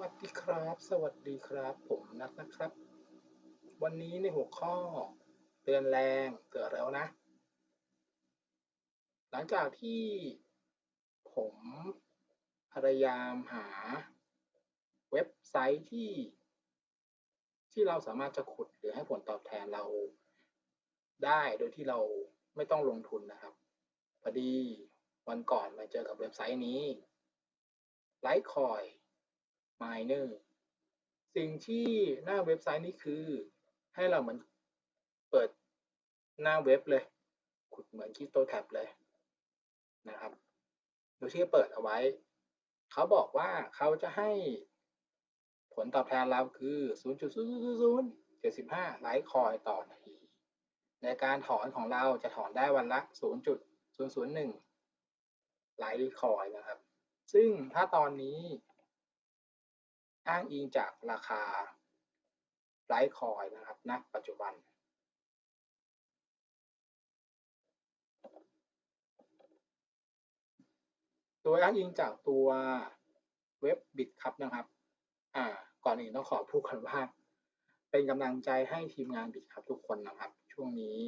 วัสดีครับ สวัสดีครับ ผมนัทนะครับ วันนี้ในหัวข้อเตือนแรงเตือนแล้วนะ หลังจากที่ผมพยายามหาเว็บไซต์ที่ ที่เราสามารถจะขุดหรือให้ผลตอบแทนเราได้โดยที่เราไม่ต้องลงทุนนะครับพอดีวันก่อนมาเจอกับเว็บไซต์นี้ Litecoin Miner สิ่งที่หน้าเว็บไซต์นี้คือให้เราเหมือนเปิดหน้าเว็บเลย ขุดเหมือนคิโตแท็บเลยนะครับดยที่เปิดเอาไว้ เขาบอกว่าเขาจะให้ผลตอบแทนเราคือ 0.0075 ไลท์คอยต่อนาที ในการถอนของเราจะถอนได้วันละ 0.001 ไลท์คอยนะครับ ซึ่งถ้าตอนนี้ อ้างอิงจากราคาไลท์คอยนะครับณนะปัจจุบัน โดยอ้างอิงจากตัวเว็บบิตครับนะครับ อ่า ก่อนอื่นต้องขอพูดกันว่า เป็นกำลังใจให้ทีมงานบิตครับทุกคนนะครับ ช่วงนี้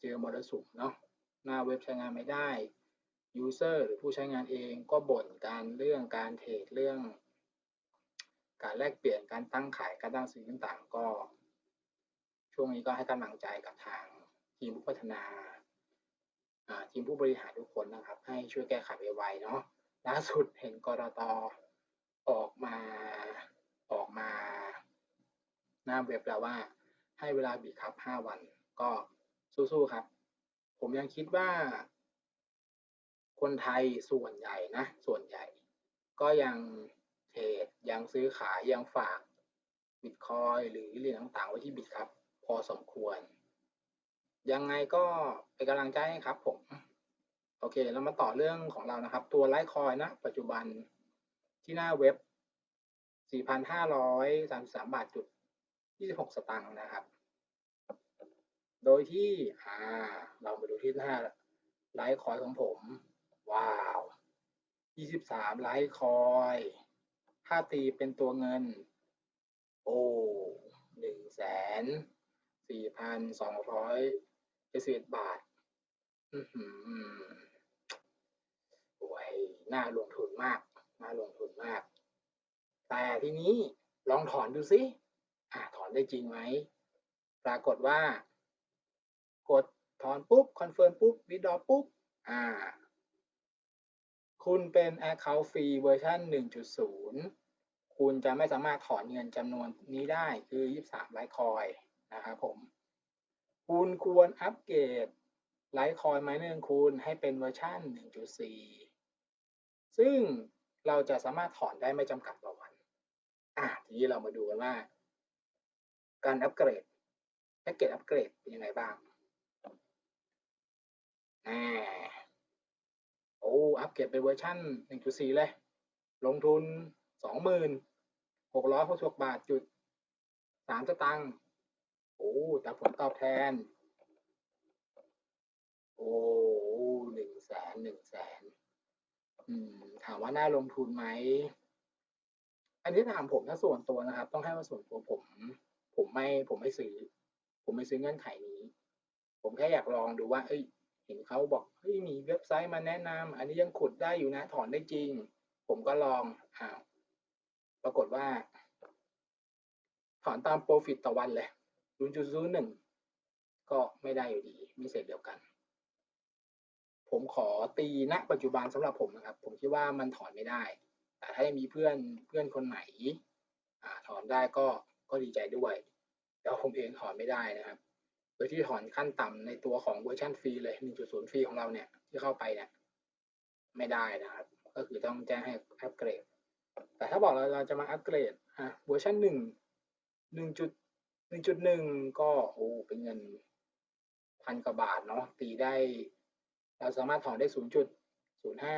เจอมรสุมเนาะหน้าเว็บใช้งานไม่ได้ ยูเซอร์หรือผู้ใช้งานเองก็บ่นการเรื่องการเทรดเรื่อง การแลกเปลี่ยนการตั้งขายการตั้งซื้อต่างๆก็ ช่วงนี้ก็ให้กำลังใจกับทางทีมผู้พัฒนาทีมผู้บริหารทุกคนนะครับ ให้ช่วยแก้ไขไวๆเนาะล่าสุดเห็นกรตออกมาออกมา หน้าเว็บแล้วว่า ให้เวลาบีครับห้าวันก็สู้ๆครับ ผมยังคิดว่า คนไทยส่วนใหญ่นะ ส่วนใหญ่ ก็ยังเทรดยังซื้อขายยังฝากบิตคอยหรือเหรียญต่างๆไว้ที่บิตครับ พอสมควร ยังไงก็เป็นกำลังใจให้ครับผมโอเคเรามาต่อเรื่องของเรานะครับ ตัวไลท์คอยนะปัจจุบันที่หน้าเว็บ 4,533 บาทจุด 26 สตางค์นะครับ โดยที่อ่าเรามาดูที่หน้าไลท์คอยของผม ว้าว23ไลท์คอย ถ้าตีเป็นตัวเงิน โอ้หนึ่งแสนสี่พันสองร้อยเจ็ดสิบเอ็ดบาท อือหือโอ้ยน่าลงทุนมาก น่าลงทุนมาก แต่ทีนี้ลองถอนดูสิอ่าถอนได้จริงไหม ปรากฏว่า กดถอนปุ๊บ คอนเฟิร์มปุ๊บ วิดดอปุ๊บ อ่า คุณเป็น Account Free เวอร์ชัน1.0 คุณจะไม่สามารถถอนเงินจำนวนนี้ได้คือ 23ไลท์คอยนะครับผม คุณควรอัปเกรดไลท์คอยไมเนอร์คุณให้เป็นเวอร์ชัน1.4 ซึ่งเราจะสามารถถอนได้ไม่จำกัดต่อวัน อะทีนี้เรามาดูกันว่า การอัปเกรดแพ็กเกจอัปเกรดเป็นยังไงบ้างอ่า อ้อัปเกรดเป็นเวอร์ชัน1.4 เลย ลงทุน 26,666 บาทจุด3สตางค์โอ้แต่ผลตอบแทน โอ้หนึ่งแสนหนึ่งแสนอืมถามว่าน่าลงทุนไหม อันนี้ถามผมนะส่วนตัวนะครับ ต้องให้ว่าส่วนตัวผม ผมไม่ผมไม่ซื้อ ผมไม่ซื้อเงื่อนไขนี้ ผมแค่อยากลองดูว่า เอ้ย เห็นเขาบอกเฮ้ยมีเว็บไซต์มาแนะนำอันนี้ยังขุดได้อยู่นะถอนได้จริง ผมก็ลองอ้าวปรากฏว่า ถอนตามโปรฟิตต่อวันเลย0.01 ก็ไม่ได้อยู่ดี มีเศษเดียวกัน ผมขอตีณปัจจุบันสำหรับผมนะครับ ผมคิดว่ามันถอนไม่ได้ แต่ถ้ามีเพื่อนเพื่อนคนไหนอ่าถอนได้ก็ก็ดีใจด้วยแต่ผมเองถอนไม่ได้นะครับ โดยที่ถอนขั้นต่ำในตัวของเวอร์ชันฟรีเลย 1.0 ฟรีของเราเนี่ยที่เข้าไปเนี่ยไม่ได้นะครับ ก็คือต้องแจ้งให้อัปเกรด แต่ถ้าบอกเราเราจะมาอัปเกรดอะเวอร์ชันหนึ่งหนึ่งจุดหนึ่งจุดหนึ่งก็โอ้เป็นเงินพันกว่าบาทเนาะตีได้ เราสามารถถอนได้ศูนย์จุดศูนย์ห้า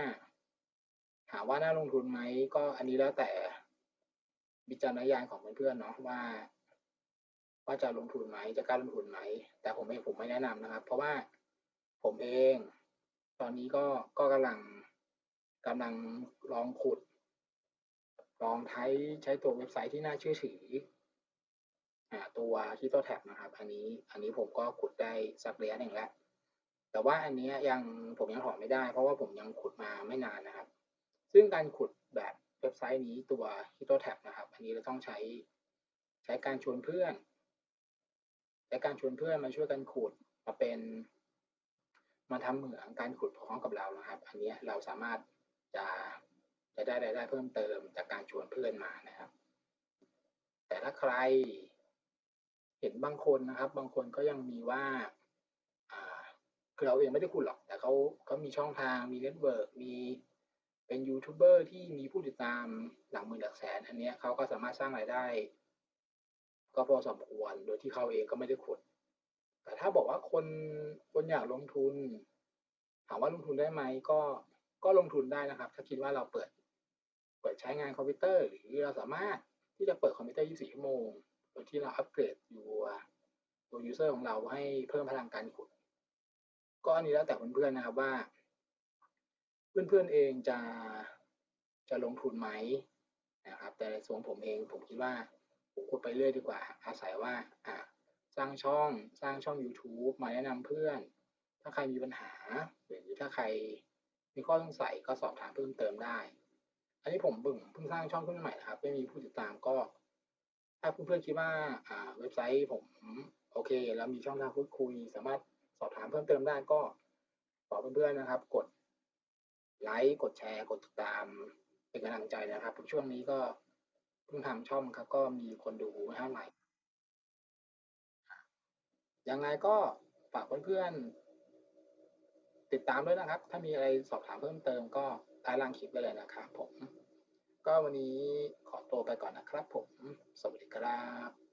ถามว่าน่าลงทุนไหมก็อันนี้แล้วแต่วิจารณญาณของเพื่อนๆเนาะว่า ว่าจะลงทุนไหมจะกล้าลงทุนไหม แต่ผมเองผมไม่แนะนำนะครับ เพราะว่าผมเอง ตอนนี้ก็ก็กำลังกำลังลองขุด ลองใช้ใช้ตัวเว็บไซต์ที่น่าเชื่อถืออ่าตัว h i t o t a g นะครับ อันนี้อันนี้ผมก็ขุดได้สักระยะหนึ่งแล้ว แต่ว่าอันนี้ยังผมยังถอนไม่ได้ เพราะว่าผมยังขุดมาไม่นานนะครับ ซึ่งการขุดแบบเว็บไซต์นี้ตัว h i t o t a g นะครับ อันนี้เราต้องใช้ใช้การชวนเพื่อน ใช้การชวนเพื่อนมาช่วยกันขุดมาเป็นมาทำเหมืองการขุดพร้อมกับเรานะครับ อันนี้เราสามารถจะจะได้รายได้เพิ่มเติมจากการชวนเพื่อนมานะครับ แต่ถ้าใครเห็นบางคนนะครับ บางคนก็ยังมีว่าคือเราเองไม่ได้ขุดหรอก แต่เขาเขามีช่องทางมีเน็ตเวิร์กมีเป็นยูทูบเบอร์ที่มีผู้ติดตามหลักหมื่นหลักแสน อันนี้เขาก็สามารถสร้างรายได้ ก็พอสมควร โดยที่เขาเองก็ไม่ได้ขุด แต่ถ้าบอกว่าคนคนอยากลงทุน ถามว่าลงทุนได้ไหมก็ก็ลงทุนได้นะครับ ถ้าคิดว่าเราเปิด เปิดใช้งานคอมพิวเตอร์ หรือเราสามารถที่จะเปิดคอมพิวเตอร์ 24 ชั่วโมง โดยที่เราอัปเกรดตัวตัวยูเซอร์ของเราให้เพิ่มพลังการขุด ก็อันนี้แล้วแต่เพื่อนๆนะครับว่า เพื่อนๆเองจะจะลงทุนไหมนะครับ แต่ส่วนผมเองผมคิดว่า ผมขุดไปเรื่อยดีกว่า อาศัยว่าอ่าสร้างช่องสร้างช่อง YouTube มาแนะนำเพื่อน ถ้าใครมีปัญหา หรือถ้าใครมีข้อสงสัยก็สอบถามเพิ่มเติมได้ อันนี้ผมเพิ่งเพิ่งสร้างช่องขึ้นมใหม่นะครับ ไม่มีผู้ติดตามก็ ถ้าเพื่อนๆคิดว่าอ่าเว็บไซต์ผมโอเคแล้วมีช่องทางพูดคุย สามารถสอบถามเพิ่มเติมได้ก็ขอเพื่อนๆนะครับ กดไลค์กดแชร์ กดติดตามเป็นกำลังใจนะครับช่วงนี้ก็ เพิ่งทำช่องครับ ก็มีคนดูไม่เท่าไหร่ยังไงก็ฝากเพื่อนๆติดตามด้วยนะครับ ถ้ามีอะไรสอบถามเพิ่มเติมก็ท้ายล่างคลิปไปเลยนะครับผม ก็วันนี้ขอตัวไปก่อนนะครับผม สวัสดีครับ